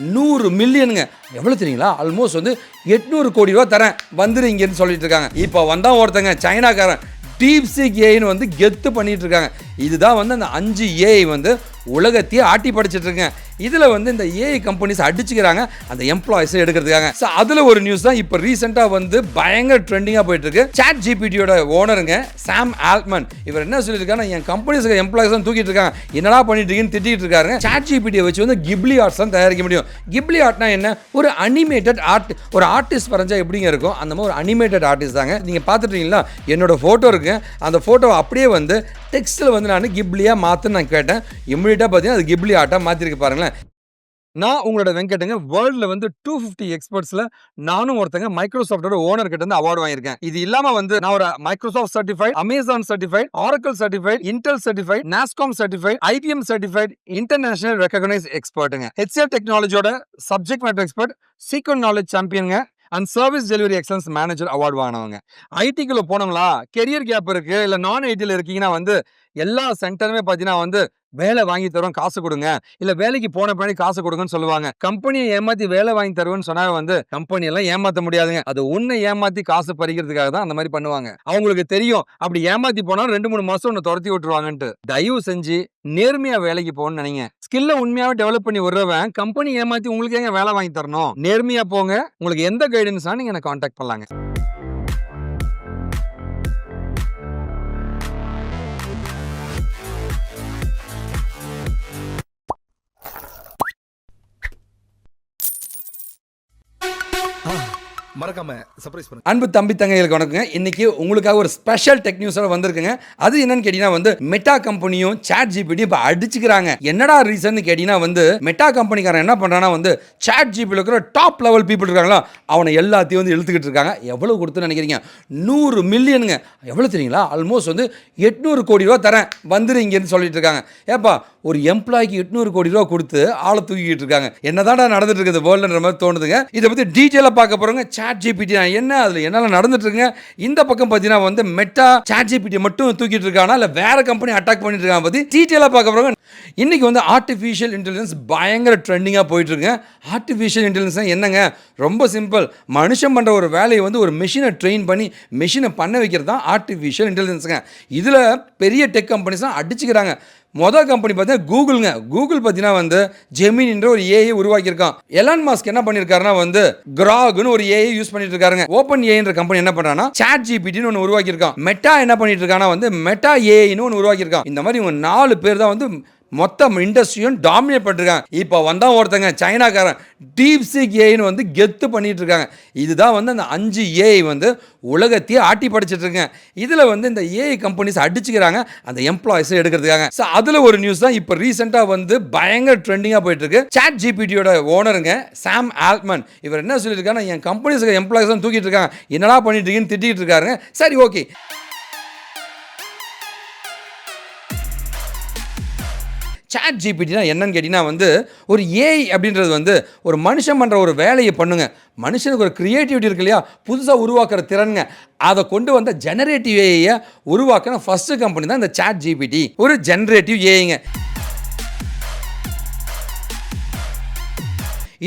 நூறு மில்லியனுங்க. எவ்வளோ தெரியுங்களா? ஆல்மோஸ்ட் வந்து எட்நூறு கோடி ரூபா தரேன். வந்துரு இங்கேருந்து சொல்லிட்டு இருக்காங்க. இப்போ வந்தால் ஒருத்தங்க சைனாக்காரன் டீப் சிக் ஏஐன்னு வந்து கெத்து பண்ணிட்டு இருக்காங்க. இதுதான் வந்து அந்த அஞ்சு ஏஐ வந்து உலகத்தையே ஆட்டி படிச்சுட்டு இருக்கேன். இதில் வந்து இந்த ஏஐ கம்பெனிஸ் அடிச்சுக்கிறாங்க. அந்த எம்ப்ளாயிஸை எடுக்கிறதுக்காக. ஸோ அதில் ஒரு நியூஸ் தான் இப்போ ரீசெண்டாக வந்து பயங்கர ட்ரெண்டிங்காக போயிட்டு இருக்கு. சாட் ஜிபிடியோட ஓனருங்க சாம் ஆல்மன் இவர் என்ன சொல்லியிருக்காங்க என் கம்பெனிஸ்க்கு எம்ப்ளாயிஸ் தான் தூக்கிட்டு இருக்காங்க. என்னடா பண்ணிட்டு இருக்கீங்கன்னு திட்டிகிட்டு இருக்காருங்க. சாட் ஜிபிடியை வச்சு வந்து கிப்லி ஆர்ட்ஸ் தான் தயாரிக்க முடியும். கிப்லி ஆர்ட்னா என்ன? ஒரு அனிமேட்டட் ஆர்ட் ஒரு ஆர்டிஸ்ட் வரைஞ்சா எப்படிங்க இருக்கும்? அந்த மாதிரி ஒரு அனிமேட்டட் ஆர்டிஸ்ட் தாங்க. நீங்கள் பார்த்துட்டீங்களா? என்னோட ஃபோட்டோ இருக்கு. அந்த ஃபோட்டோ அப்படியே வந்து டெக்ஸ்ட்டில் வந்து நான் கிப்லியாக மாற்றுன்னு நான் கேட்டேன். கம்ப்ளீட்டாக பார்த்தீங்கன்னா அது கிப்லி ஆர்ட்டாக மாற்றிருக்கு பாருங்களேன். நான் உங்களோட வெங்கட்டுங்க வேர்ல்டில் வந்து டூ ஃபிஃப்டி எக்ஸ்பர்ட்ஸில் நானும் ஒருத்தங்க மைக்ரோசாஃப்டோட ஓனர் கிட்ட இருந்து அவார்டு வாங்கியிருக்கேன். இது இல்லாமல் வந்து நான் ஒரு Microsoft certified Amazon certified Oracle certified Intel certified NASSCOM certified IBM certified international recognise எக்ஸ்பர்ட்டுங்க HR டெக்னாலஜியோட சப்ஜெக்ட் மேட்டர் எக்ஸ்பர்ட் சீக்வன் knowledge சாம்பியனுங்க and service delivery excellence manager award வாங்கினவங்க. ஐடிக்குள்ளே போனவங்களா? கெரியர் கேப் இருக்குது இல்லை நான் ஐடியில் இருக்கீங்கன்னா வந்து எல்லா சென்டருமே பார்த்தீங்கன்னா வந்து வேலை வாங்கி தரோம் காசு கொடுங்க. இல்ல வேலைக்கு போன பின்னாடி காசு கொடுங்கன்னு சொல்லுவாங்க. கம்பெனியை ஏமாத்தி வேலை வாங்கி தருவேன்னு சொன்னா வந்து கம்பெனி எல்லாம் ஏமாத்த முடியாதுங்க. அது உன்னை ஏமாத்தி காசு பறிக்கிறதுக்காக தான் அந்த மாதிரி பண்ணுவாங்க. அவங்களுக்கு தெரியும். அப்படி ஏமாத்தி போனா ரெண்டு மூணு மாசம் உன்னை துரத்தி விட்டுருவாங்கன்ட்டு. தயவு செஞ்சு நேர்மையா வேலைக்கு போகணும்னு நினைங்க. ஸ்கில்ல உண்மையாவே டெவலப் பண்ணி விடுறவன் கம்பெனி ஏமாத்தி உங்களுக்கு ஏங்க வேலை வாங்கி தரணும்? நேர்மையா போங்க. உங்களுக்கு எந்த கைடன்ஸ்னா நீங்க என்ன கான்டாக்ட் பண்ணலாங்க. மறக்காம சர்ப்ரைஸ் பண்ணுங்க அன்பு தம்பி தங்கைகளுக்கு வணக்கங்க. இன்னைக்கு உங்களுக்காக ஒரு ஸ்பெஷல் டெக் நியூஸோட வந்திருக்குங்க. அது என்னன்னு கேட்டீங்கன்னா வந்து மெட்டா கம்பெனியும் சாட் ஜிபிடியும் இப்போ அடிச்சுக்கிறாங்க. என்னடா ரீசன் கேட்டீங்கன்னா வந்து மெட்டா கம்பெனிக்காரன் என்ன பண்ணுறான்னா வந்து சாட் ஜிபியில் இருக்கிற டாப் லெவல் பீப்புள் இருக்காங்களா அவனை எல்லாத்தையும் வந்து இழுத்துக்கிட்டு இருக்காங்க. எவ்வளோ கொடுத்து நினைக்கிறீங்க? நூறு மில்லியனுங்க எவ்வளோ தெரியுங்களா? ஆல்மோஸ்ட் வந்து எட்நூறு கோடி ரூபா தரேன் வந்துரு இங்கேன்னு சொல்லிட்டு இருக்காங்க. ஏப்பா ஒரு எம்ப்ளாய்க்கு எட்நூறு கோடி ரூபா கொடுத்து ஆளை தூக்கிட்டு இருக்காங்க. என்னதான்டா நடந்துட்டு இருக்குது வேர்ல்டுன்ற மாதிரி தோணுதுங்க. இதை பற்றி டீட்டெயிலாக பார்க்க போகிறோங்க சாட் ஜிபிடி என்ன அதில்? என்னெல்லாம் நடந்துட்டு இருக்குங்க இந்த பக்கம் பார்த்தீங்கன்னா வந்து மெட்டா சாட் ஜிபிடி மட்டும் தூக்கிட்டு இருக்கானா? இல்லை வேற கம்பெனி அட்டாக் பண்ணிட்டு இருக்காங்க பற்றி டீட்டெயிலாக பார்க்க போகிறோங்க இன்னைக்கு வந்து ஆர்டிஃபிஷியல் இன்டெலிஜென்ஸ் பயங்கர ட்ரெண்டிங்காக போயிட்டு இருக்குங்க ஆர்டிஃபிஷியல் இன்டெலிஜென்ஸ் என்னங்க? ரொம்ப சிம்பிள் மனுஷன் பண்ணுற ஒரு வேலையை வந்து ஒரு மிஷினை ட்ரெயின் பண்ணி மிஷினை பண்ண வைக்கிறது தான் ஆர்டிஃபிஷியல் இன்டெலிஜென்ஸுங்க இதில் பெரிய டெக் கம்பெனிஸ்லாம் அடிச்சுக்கிறாங்க. மொதல் கம்பெனி பார்த்தீங்கன்னா கூகுளுங்க கூகுள் பார்த்தீங்கன்னா வந்து ஜெமினின்ற ஒரு ஏஐ உருவாக்கியிருக்கான். எலான் மாஸ்க் என்ன பண்ணியிருக்காருன்னா வந்து கிராக்னு ஒரு ஏஐ யூஸ் பண்ணிட்டு இருக்காருங்க ஓப்பன் ஏஐன்ற கம்பெனி என்ன பண்ணுறான்னா சாட் ஜிபிடின்னு ஒன்று உருவாக்கியிருக்கான். மெட்டா என்ன பண்ணிட்டு இருக்கானா வந்து மெட்டா ஏஐன்னு ஒன்று உருவாக்கியிருக்கான். இந்த மாதிரி இவங்க நாலு பேர் தான் வந்து மொத்த இண்டஸ்ட்ரியும் டாமினேட் பண்ணிருக்காங்க இப்போ வந்தால் ஒருத்தங்க சைனாக்காரன் டீப் சீக் ஏன்னு வந்து கெத்து பண்ணிட்டு இருக்காங்க இதுதான் வந்து அந்த அஞ்சு ஏஐ வந்து உலகத்தையே ஆட்டி படிச்சிட்டு இருக்கேன் இதில் வந்து இந்த ஏஐ கம்பெனிஸ் அடிச்சுக்கிறாங்க அந்த எம்ப்ளாயிஸை எடுக்கிறதுக்காக. ஸோ அதில் ஒரு நியூஸ் தான் இப்போ ரீசெண்டாக வந்து பயங்கர ட்ரெண்டிங்காக போயிட்டு இருக்கு சாட் ஜிபிடியோட ஓனருங்க சாம் ஆல்மன் இவர் என்ன சொல்லியிருக்காருன்னா என் கம்பெனிஸ்க்கு எம்ப்ளாயிஸ் தான் தூக்கிட்டு இருக்காங்க என்னடா பண்ணிட்டு இருக்கீங்கன்னு திட்டிகிட்டு இருக்காருங்க. சரி ஓகே சாட் ஜிபிடினா என்னன்னு கேட்டிங்கன்னா வந்து ஒரு ஏஐ அப்படின்றது வந்து ஒரு மனுஷன் பண்ணுற ஒரு வேலையை பண்ணுங்க. மனுஷனுக்கு ஒரு க்ரியேட்டிவிட்டி இருக்கு இல்லையா? புதுசாக உருவாக்குற திறனுங்க. அதை கொண்டு வந்த ஜெனரேட்டிவ் ஏஐயை உருவாக்கின ஃபஸ்ட்டு கம்பெனி தான் இந்த சாட் ஜிபிடி ஒரு ஜெனரேட்டிவ் ஏஐங்க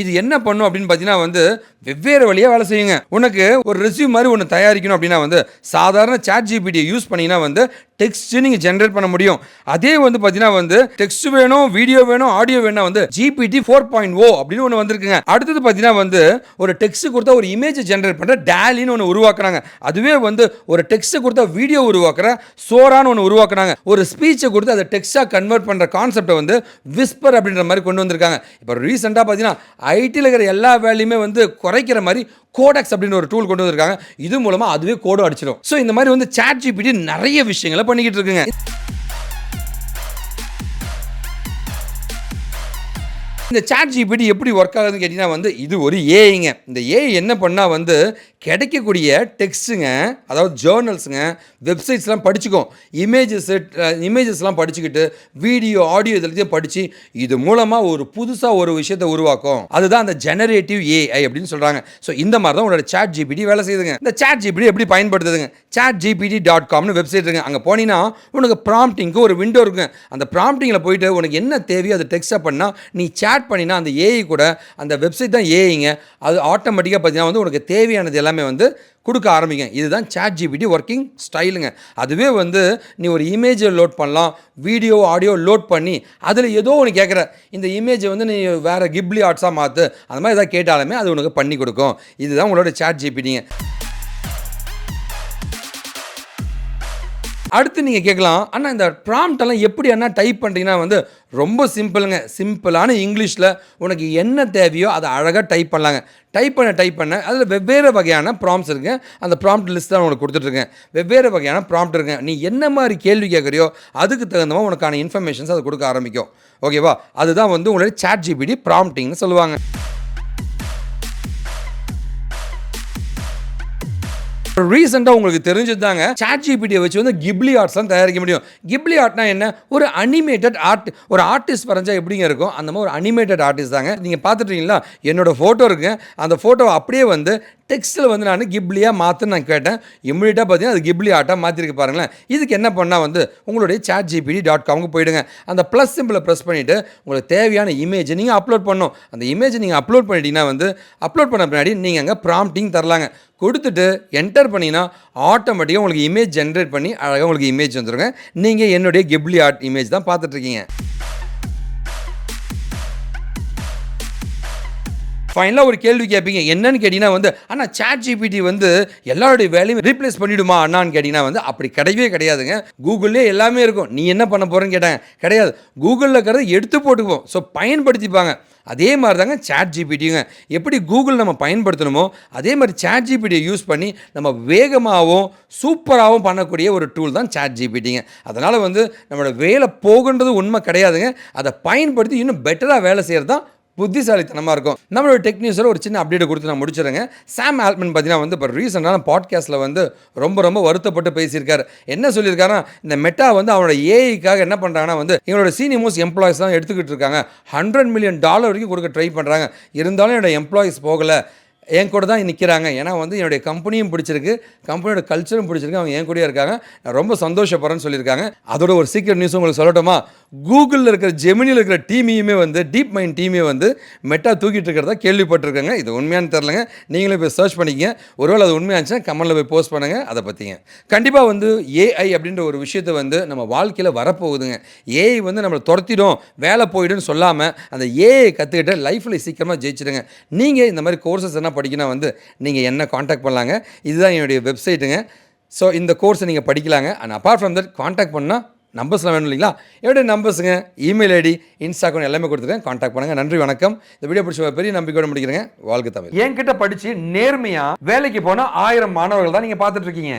இது என்ன பண்ணும் அப்படின்னு பார்த்தீங்கன்னா வந்து வெவ்வேறு வழியாக வேலை செய்யுங்க. உனக்கு ஒரு ரெசியூம் மாதிரி ஒன்று தயாரிக்கணும் அப்படின்னா வந்து சாதாரண சாட் ஜிபிடியை யூஸ் பண்ணிங்கன்னா வந்து டெக்ஸ்ட் நீங்கள் ஜென்ரேட் பண்ண முடியும். அதே வந்து பார்த்தீங்கன்னா வந்து டெக்ஸ்ட் வேணும் வீடியோ வேணும் ஆடியோ வேணும் வந்து ஜிபிடி ஃபோர் பாயிண்ட் ஓ அப்படின்னு ஒன்று வந்திருக்குங்க. அடுத்தது பார்த்தீங்கன்னா வந்து ஒரு டெக்ஸ்ட் கொடுத்தா ஒரு இமேஜ் ஜென்ரேட் பண்ணுற டேலின்னு ஒன்று உருவாக்குறாங்க. அதுவே வந்து ஒரு டெக்ஸ்ட் கொடுத்தா வீடியோ உருவாக்குற சோரான்னு ஒன்று உருவாக்குறாங்க. ஒரு ஸ்பீச்சை கொடுத்து அதை டெக்ஸ்டாக கன்வெர்ட் பண்ணுற கான்செப்டை வந்து விஸ்பர் அப்படின்ற மாதிரி கொண்டு வந்திருக்காங்க. இப்போ ரீசெண்டாக பார்த்தீங்கன்னா ஐடியில் இருக்கிற எல்லா வேலையுமே வந்து குறைக்கிற மாதிரி கோடெக்ஸ் அப்படின்னு ஒரு டூல் கொண்டு வந்திருக்காங்க. இது மூலமாக அதுவே கோடும் அடிச்சிடும். ஸோ இந்த மாதிரி வந்து சாட் ஜிபிடி நிறைய விஷயங்களை பண்ணிக்கிட்டு இருக்குங்க இந்த சாட் ஜிபிடி எப்படி ஒர்க் ஆகுதுன்னு கேட்டிங்கன்னா வந்து இது ஒரு ஏஐங்க இந்த ஏஐ என்ன பண்ணால் வந்து கிடைக்கக்கூடிய டெக்ஸ்ட்டுங்க அதாவது ஜேர்னல்ஸுங்க வெப்சைட்ஸ்லாம் படிச்சுக்கும் இமேஜஸ்ஸு இமேஜஸ்லாம் படிச்சுக்கிட்டு வீடியோ ஆடியோ இதெல்லாத்தையும் படித்து இது மூலமாக ஒரு புதுசாக ஒரு விஷயத்தை உருவாக்கும். அதுதான் அந்த ஜெனரேட்டிவ் ஏஐ அப்படின்னு சொல்கிறாங்க ஸோ இந்த மாதிரி தான் உங்களோட சேட் ஜிபிடி வேலை செய்யுதுங்க. இந்த சாட் ஜிபிடி எப்படி பயன்படுத்துதுங்க? சேட் ஜிபிடி டாட் காம்னு வெப்சைட் இருக்குங்க. அங்கே போனீங்கன்னா உனக்கு ப்ராம்ப்டிங்க்கு ஒரு விண்டோ இருக்குங்க. அந்த ப்ராம்ப்டிங்கில் போயிட்டு உனக்கு என்ன தேவையோ அதை டெக்ஸ்ட்டாக பண்ணால் நீ சேட் பண்ணினா அந்த ஏஐ கூட அந்த வெப்சைட் தான் ஏஐங்க அது ஆட்டோமேட்டிக்காக பார்த்தீங்கன்னா வந்து உனக்கு தேவையானது எல்லாம் வந்து கொடுக்க ஆரம்பிங்க. இதுதான் சேட் ஜிபிடி ஒர்க்கிங் ஸ்டைலுங்க அதுவே வந்து நீ ஒரு இமேஜை லோட் பண்ணலாம் வீடியோ ஆடியோ லோட் பண்ணி அதில் ஏதோ ஒன்று கேட்குற இந்த இமேஜை வந்து நீ வேறு கிப்லி ஆர்ட்ஸாக மாற்று அந்த மாதிரி எதாவது கேட்டாலுமே அது உனக்கு பண்ணி கொடுக்கும். இதுதான் உங்களோட சேட் ஜிபிடிங்க அடுத்து நீங்கள் கேட்கலாம் ஆனால் இந்த ப்ராம்ப்டெல்லாம் எப்படி அண்ணா டைப் பண்ணுறீங்கன்னா வந்து ரொம்ப சிம்பிளுங்க சிம்பிளான இங்கிலீஷில் உனக்கு என்ன தேவையோ அதை அழகாக டைப் பண்ணலாங்க. டைப் பண்ண டைப் பண்ண அதில் வெவ்வேறு வகையான ப்ராம்ப்ட்ஸ் இருக்குங்க அந்த ப்ராம்ப்ட் லிஸ்ட் தான் உனக்கு கொடுத்துட்ருக்கேன். வெவ்வேறு வகையான ப்ராம்ப்ட் இருக்குங்க நீ என்ன மாதிரி கேள்வி கேட்குறியோ அதுக்கு தகுந்த மாதிரி உனக்கான இன்ஃபர்மேஷன்ஸ் அது கொடுக்க ஆரம்பிக்கும். ஓகேவா அதுதான் வந்து உங்களுடைய சேட் ஜிபிடி ப்ராம்ப்டிங்னு சொல்லுவாங்க. ரீசெண்டாக உங்களுக்கு தெரிஞ்சது தாங்க சாட் ஜிபிடியை வச்சு வந்து கிப்லி ஆர்ட்ஸ்லாம் தயாரிக்க முடியும். கிப்லி ஆர்ட்னா என்ன? ஒரு அனிமேட்டட் ஆர்ட் ஒரு ஆர்டிஸ்ட் வரைஞ்சா எப்படிங்க இருக்கும்? அந்த மாதிரி ஒரு அனிமேட்டட் ஆர்டிஸ்ட் தாங்க. நீங்கள் பார்த்துட்டீங்களா? என்னோட ஃபோட்டோ இருக்குங்க அந்த ஃபோட்டோவை அப்படியே வந்து டெக்ஸ்ட்டில் வந்து நான் கிப்லியாக மாற்றுன்னு நான் கேட்டேன். இம்மிடியட்டாக பார்த்தீங்கன்னா அது கிப்லி ஆர்ட்டாக மாற்றிருக்கு பாருங்களேன். இதுக்கு என்ன பண்ணால் வந்து உங்களுடைய சாட் ஜிபிடி டாட் காமுக்கு போயிடுங்க. அந்த ப்ளஸ் சிம்பிளை ப்ரெஸ் பண்ணிவிட்டு உங்களுக்கு தேவையான இமேஜை நீங்கள் அப்லோட் பண்ணணும். அந்த இமேஜை நீங்கள் அப்லோட் பண்ணிட்டீங்கன்னா வந்து அப்லோட் பண்ண பின்னாடி நீங்கள் அங்கே ப்ராம்ப்டிங் தரலாங்க. கொடுத்துட்டு என்டர் பண்ணிங்கன்னா ஆட்டோமேட்டிக்காக உங்களுக்கு இமேஜ் ஜென்ரேட் பண்ணி அழகாக உங்களுக்கு இமேஜ் வந்துருங்க. நீங்கள் என்னுடைய கிப்லி ஆர்ட் இமேஜ் தான் பார்த்துட்ருக்கீங்க ஃபைனலாக ஒரு கேள்வி கேட்பீங்க. என்னன்னு கேட்டிங்கன்னா வந்து ஆனால் சாட் ஜிபிடி வந்து எல்லாருடைய வேலையும் ரீப்ளேஸ் பண்ணிவிடுமா அண்ணான்னு கேட்டிங்கன்னா வந்து அப்படி கிடையவே கிடையாதுங்க. கூகுள்லேயே எல்லாமே இருக்கும். நீ என்ன பண்ண போகிறேன்னு கேட்டாங்க. கிடையாது. கூகுளில் இருக்கிறத எடுத்து போட்டுக்குவோம். ஸோ பயன்படுத்திப்பாங்க. அதே மாதிரி தாங்க சாட் ஜிபிடிங்க எப்படி கூகுள் நம்ம பயன்படுத்தணுமோ அதே மாதிரி சாட் ஜிபிடியை யூஸ் பண்ணி நம்ம வேகமாகவும் சூப்பராகவும் பண்ணக்கூடிய ஒரு டூல் தான் சாட் ஜிபிடிங்க அதனால் வந்து நம்மளோட வேலை போகுன்றது உண்மை கிடையாதுங்க. அதை பயன்படுத்தி இன்னும் பெட்டராக வேலை செய்கிறது தான் புத்திசாலித்தனமாக இருக்கும். நம்மளோட டெக் நியூஸில் ஒரு சின்ன அப்டேட் கொடுத்து நான் முடிச்சிடுறேங்க. சாம் ஆல்மன் பார்த்தீங்கன்னா வந்து இப்போ ரீசெண்டான பாட்காஸ்ட்டில் வந்து ரொம்ப ரொம்ப வருத்தப்பட்டு பேசியிருக்காரு. என்ன சொல்லியிருக்காருன்னா இந்த மெட்டா வந்து அவனோட ஏஐக்காக என்ன பண்ணுறாங்கன்னா வந்து எங்களோட சீனியர் மோஸ்ட் எம்ப்ளாயிஸ் தான் எடுத்துக்கிட்டு இருக்காங்க. ஹண்ட்ரட் மில்லியன் டாலர் வரைக்கும் கொடுக்க ட்ரை பண்ணுறாங்க இருந்தாலும் என்னோட எம்ப்ளாயிஸ் போகலை. என் கூட தான் நிற்கிறாங்க ஏன்னா வந்து என்னுடைய கம்பெனியும் பிடிச்சிருக்கு. கம்பெனியோட கல்ச்சரும் பிடிச்சிருக்கு. அவங்க என் கூடயே இருக்காங்க. நான் ரொம்ப சந்தோஷப்படுறேன்னு சொல்லியிருக்காங்க. அதோட ஒரு சீக்கிரம் நியூஸ் உங்களுக்கு சொல்லட்டுமா? கூகுளில் இருக்கிற ஜெமினியில் இருக்கிற டீமையுமே வந்து டீப் மைண்ட் டீமே வந்து மெட்டா தூக்கிட்டு இருக்கிறதா கேள்விப்பட்டிருக்காங்க. இது உண்மையானு தெரிலங்க நீங்களும் போய் சர்ச் பண்ணிக்கங்க. ஒருவேளை அது உண்மையாச்சுன்னா கமெண்டில் போய் போஸ்ட் பண்ணுங்கள் அதை பற்றிங்க கண்டிப்பாக வந்து ஏஐ அப்படின்ற ஒரு விஷயத்தை வந்து நம்ம வாழ்க்கையில் வரப்போகுதுங்க. ஏஐ வந்து நம்மளை துரத்திடும். வேலை போயிடும்னு சொல்லாமல் அந்த ஏஐ கற்றுக்கிட்ட லைஃப்பில் சீக்கிரமாக ஜெயிச்சிடுங்க. நீங்கள் இந்த மாதிரி கோர்சஸ் என்ன படிக்கணும் வந்து நீங்கள் என்ன காண்டாக்ட் பண்ணலாங்க? இதுதான் என்னுடைய வெப்சைட்டுங்க ஸோ இந்த கோர்ஸை நீங்கள் படிக்கலாங்க. And apart from that contact பண்ணால் நம்பர்ஸ்லாம் வேணும் இல்லைங்களா? என்னுடைய நம்பர்ஸுங்க இமெயில் ஐடி இன்ஸ்டாகிராம் எல்லாமே கொடுத்துருக்கேன். காண்டாக்ட் பண்ணுங்கள் நன்றி வணக்கம். இந்த வீடியோ பிடிச்ச பெரிய நம்பிக்கையோட முடிக்கிறேங்க. வாழ்க்கை தமிழ். என்கிட்ட படித்து நேர்மையாக வேலைக்கு போனால் ஆயிரம் மாணவர்கள் தான் நீங்கள் பார்த்துட்டு இருக்கீங்க.